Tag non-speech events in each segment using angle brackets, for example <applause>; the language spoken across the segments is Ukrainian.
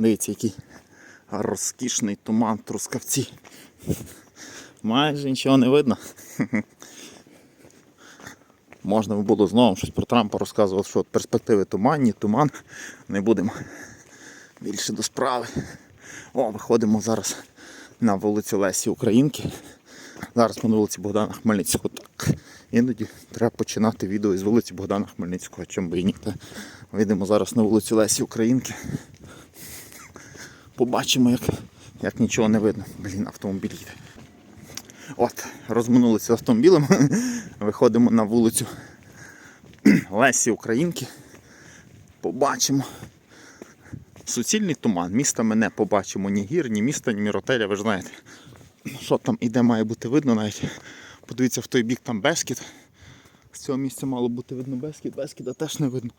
Дивіться, який розкішний туман трускавці. Майже нічого не видно. Можна би було знову щось про Трампа розказувати, що от перспективи туманні, туман. Не будемо більше до справи. О, виходимо зараз на вулицю Лесі Українки. Зараз ми на вулиці Богдана Хмельницького. Так. Іноді треба починати відео із вулиці Богдана Хмельницького, чим би і ні. Вийдемо зараз на вулицю Лесі Українки. Побачимо, як, як нічого не видно. Блін, автомобіль їде. От, розминулися автомобілем. <laughs> Виходимо на вулицю Лесі Українки. Побачимо. Суцільний туман. Міста ми не побачимо ні гір, ні міста, ні міротеля, ви ж знаєте. Що там іде, має бути видно навіть. Подивіться в той бік там Бескіт. З цього місця мало бути видно Бескіт, Бескіда теж не видно.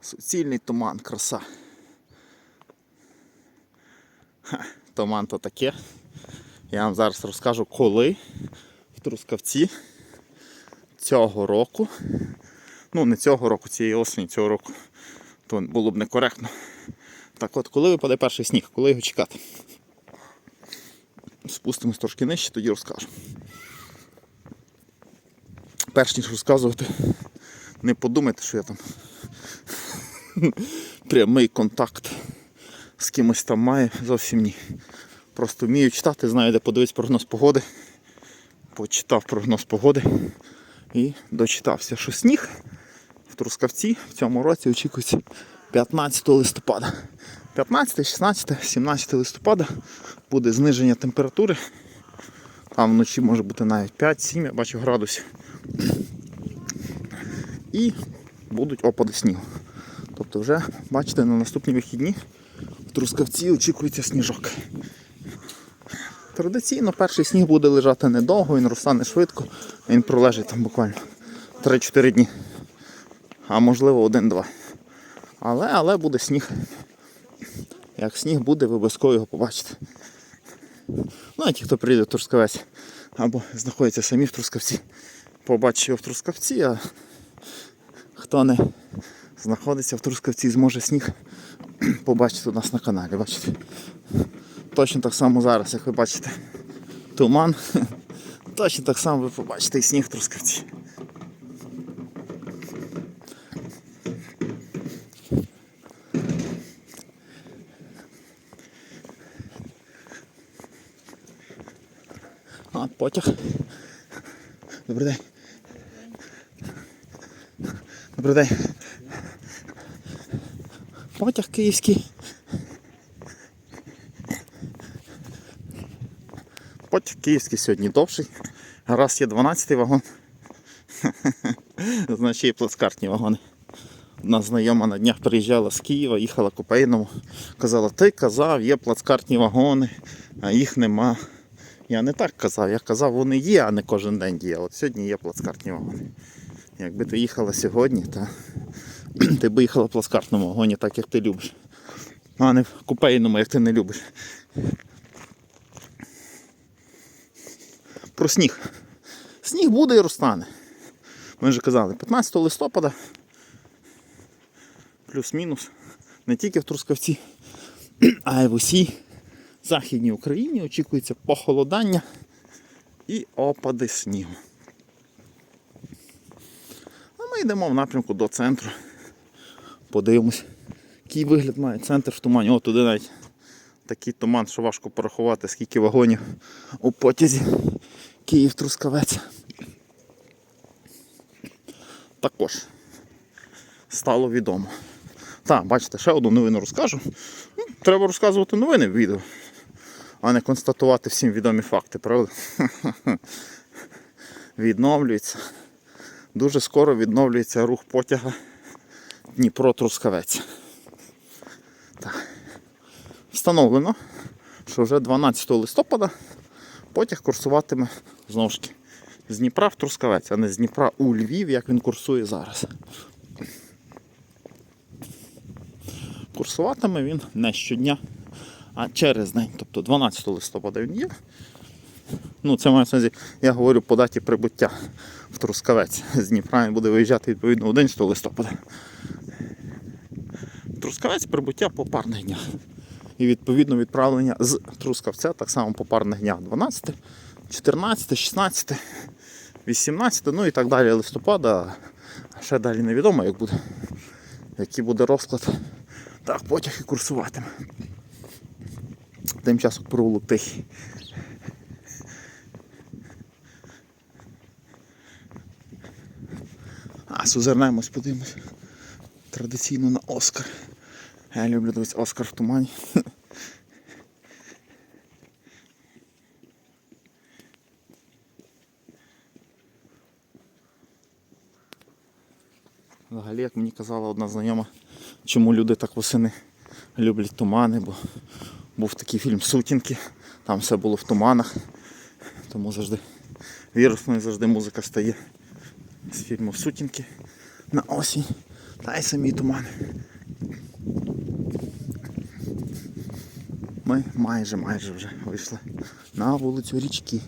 Суцільний туман, краса. <laughs> Туман то таке. Я вам зараз розкажу, коли в Трускавці цього року, ну не цього року, цієї осені, цього року, то було б некоректно. Так от, коли випаде перший сніг, коли його чекати? Спустимось трошки нижче, тоді розкажу. Перш ніж розказувати, не подумайте, що я там <laughs> прямий контакт з кимось там маю, зовсім ні. Просто вмію читати, знаю, де подивитись прогноз погоди. Почитав прогноз погоди і дочитався, що сніг в Трускавці в цьому році очікується 15 листопада. 15, 16, 17 листопада буде зниження температури. Там вночі може бути навіть 5-7, я бачу градусів. І будуть опади снігу. Тобто вже, бачите, на наступні вихідні Трускавці очікується сніжок. Традиційно перший сніг буде лежати недовго, він розтане швидко, він пролежить там буквально 3-4 дні. А можливо 1-2. Але, але буде сніг. Як сніг буде, ви обов'язково його побачите. Ну, а ті, хто прийде в Трускавець або знаходяться самі в Трускавці, побачить його в Трускавці, а хто не знаходиться в Трускавці, зможе сніг <clears throat> побачити у нас на каналі. Бачите? Точно так само зараз, як ви бачите, туман. <laughs> Точно так само ви побачите і сніг Трускавці. А, потяг. Добрий день. Добрий день. Потяг київський. Потяг київський сьогодні довший. Раз є 12 вагон. <laughs> Значить є плацкартні вагони. Одна знайома на днях приїжджала з Києва, їхала купейному. Казала, ти казав, є плацкартні вагони, а їх нема. Я не так казав, я казав, вони є, а не кожен день є. Сьогодні є плацкартні вагони. Якби ти їхала сьогодні, то <clears throat> ти б їхала в плацкартному вагоні, так як ти любиш. А не в купейному, як ти не любиш. Про сніг. Сніг буде і розтане. Ми вже казали, 15 листопада, плюс-мінус, не тільки в Трускавці, <clears throat> а й в усій Західній Україні очікується похолодання і опади снігу. А ми йдемо в напрямку до центру. Подивимось, який вигляд має центр в тумані. О, туди навіть такий туман, що важко порахувати, скільки вагонів у потязі Київ-Трускавець. Також стало відомо. Так, бачите, ще одну новину розкажу. Ну, Треба розказувати новини в відео, а не констатувати всім відомі факти, правда? <laughs> Відновлюється. Дуже скоро відновлюється рух потяга Дніпро-Трускавець. Так. Встановлено, що вже 12 листопада потяг курсуватиме знову ж таки з Дніпра в Трускавець, а не з Дніпра у Львів, як він курсує зараз. Курсуватиме він не щодня, а через день. Тобто 12 листопада він є. Ну, це має увазі, я говорю по даті прибуття в Трускавець. З Дніпра він буде виїжджати відповідно 11 листопада. Трускавець прибуття по парних днях. І відповідно відправлення з Трускавця так само по парних днях. 12, 14, 16, 18, ну і так далі листопада. Ще далі невідомо, як буде, який буде розклад. Так, потяг і курсуватиме. Тим часом провулок тихий. А, сузернемось, подивимось. Традиційно на Оскар. Я люблю дивитися Оскар в тумані. Взагалі, як мені казала одна знайома, чому люди так восени люблять тумани, бо був такий фільм Сутінки, там все було в туманах. Тому завжди вірусною завжди музика стає з фільму Сутінки на осінь. Та й самі тумани. Ми майже майже вже вийшли на вулицю річки.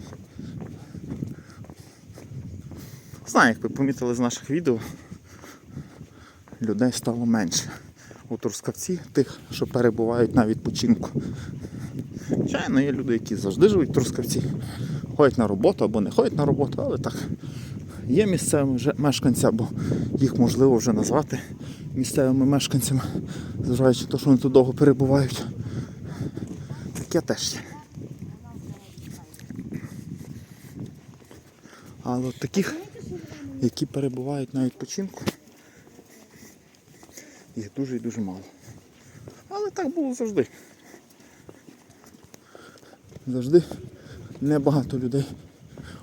Знаю, як ви помітили з наших відео, людей стало менше. У Трускавці тих, що перебувають на відпочинку. Звичайно, є люди, які завжди живуть в Трускавці, ходять на роботу або не ходять на роботу, але так. Є місцевими вже мешканці, або їх можливо вже назвати місцевими мешканцями, зважаючи на те, що вони тут довго перебувають. Таке теж є. Але от таких, які перебувають на відпочинку, їх дуже і дуже мало. Але так було завжди. Завжди небагато людей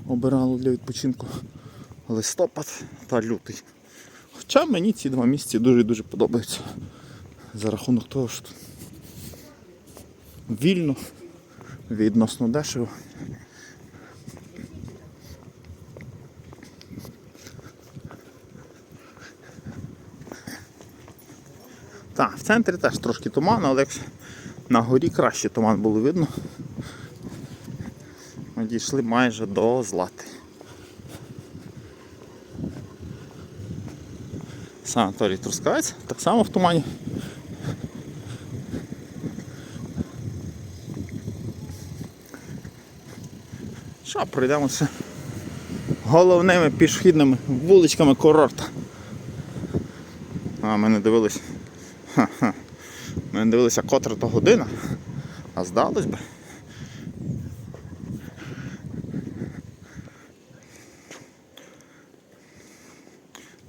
обирало для відпочинку листопад та лютий. Хоча мені ці два місяці дуже-дуже подобаються. За рахунок того, що вільно, відносно дешево. Так, в центрі теж трошки туман, але якщо на горі краще туман було видно. Ми дійшли майже до злати. Санаторій Трускавець, так само в тумані. Що, пройдемося головними пішохідними вуличками курорта. А, ми не дивились. Ми не дивилися котра то година, а здалось би.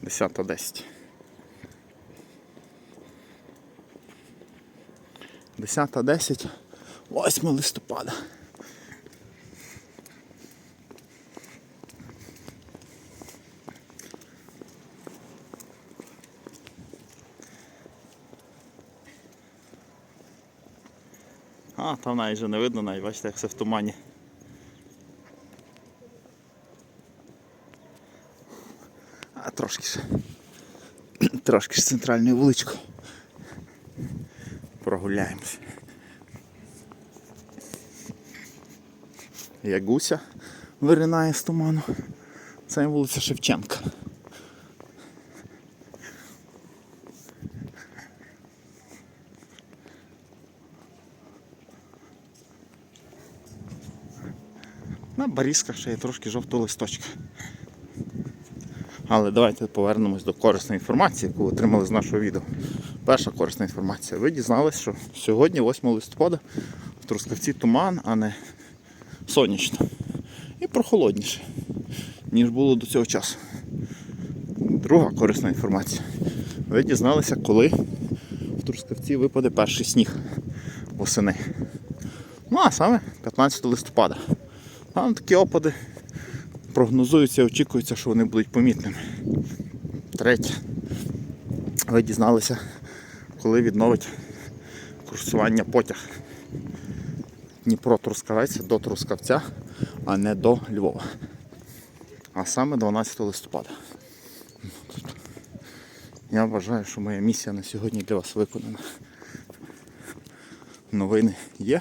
Десята десять. Десята десять. 8 листопада. А, там навіть вже не видно, навіть бачите, як все в тумані. А трошки ще. <clears throat> Трошки ж центральною вуличкою. Прогуляємося. Як гуся виринає з туману. Це вулиця Шевченка. На барізках ще є трошки жовтого листочка. Але давайте повернемось до корисної інформації, яку отримали з нашого відео. Перша корисна інформація. Ви дізналися, що сьогодні, 8 листопада, в Трускавці туман, а не сонячно. І прохолодніше, ніж було до цього часу. Друга корисна інформація. Ви дізналися, коли в Трускавці випаде перший сніг восени. Ну а саме 15 листопада. Там такі опади прогнозуються, очікується, що вони будуть помітними. Третє. Ви дізналися, коли відновить курсування потяг Дніпро Трускавець до Трускавця, а не до Львова. А саме 12 листопада. Я вважаю, що моя місія на сьогодні для вас виконана. Новини є.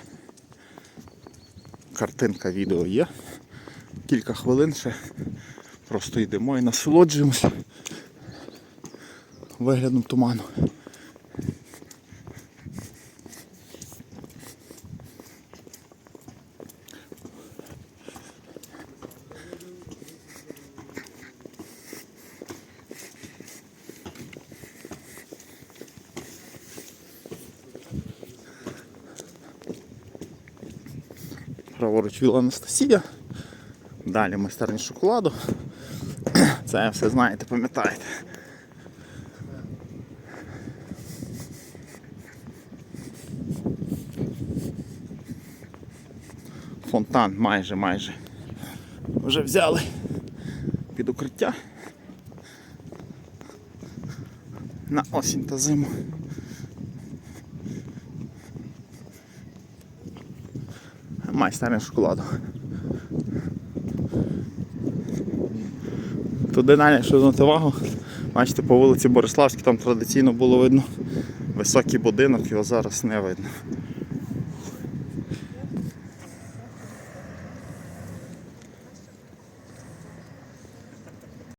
Картинка відео є. Кілька хвилин ще просто йдемо і насолоджуємося виглядом туману. Праворуч Віла Анастасія. Далі майстерня шоколаду. <clears throat> Це все знаєте, пам'ятаєте. Фонтан майже майже вже взяли під укриття на осінь та зиму. Майстерня шоколаду. Туди далі, якщо звернути увагу, бачите, по вулиці Бориславській там традиційно було видно високий будинок, його зараз не видно.